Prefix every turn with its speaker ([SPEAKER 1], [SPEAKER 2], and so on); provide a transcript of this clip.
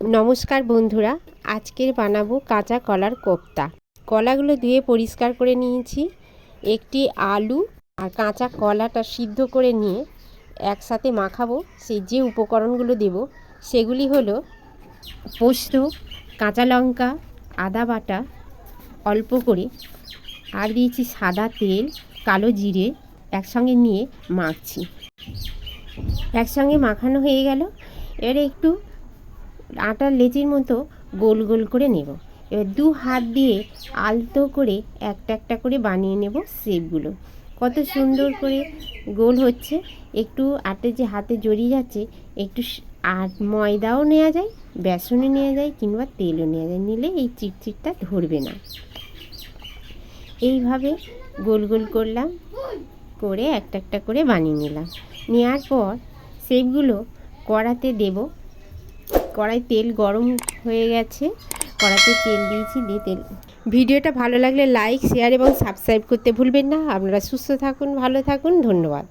[SPEAKER 1] নমস্কার বন্ধুরা, আজকের বানাবো কাঁচা কলার কোপ্তা। কলাগুলো ধুয়ে পরিষ্কার করে নিয়েছি। একটি আলু আর কাঁচা কলাটা সিদ্ধ করে নিয়ে একসাথে মাখাবো। সেই যে উপকরণগুলো দেব, সেগুলি হলো পোস্ত, কাঁচা লঙ্কা, আদা বাটা অল্প করে আর দিয়েছি সাদা তেল, কালো জিরে একসঙ্গে নিয়ে মাখছি। একসঙ্গে মাখানো হয়ে গেল। এবারে একটু আটার লেচির মতো গোল গোল করে নেব। এবার দু হাত দিয়ে আলতো করে একটা একটা করে বানিয়ে নেব শেপগুলো। কত সুন্দর করে গোল হচ্ছে। একটু আটে যে হাতে জড়িয়ে যাচ্ছে, একটু আর ময়দাও নেওয়া যায়, বেসনও নেওয়া যায় কিংবা তেলও নেওয়া যায়। নিলে এই চিটচিটটা ধরবে না। এইভাবে গোল গোল করলাম, করে একটা একটা করে বানিয়ে নিলাম। নেওয়ার পর শেপগুলো কড়াতে দেবো। কড়াই তেল গরম হয়ে গেছে। কড়াতে তেল দিয়েছি, দিয়ে তেল। ভিডিওটা ভালো লাগলে লাইক শেয়ার এবং সাবস্ক্রাইব করতে ভুলবেন না। আপনারা সুস্থ থাকুন, ভালো থাকুন, ধন্যবাদ।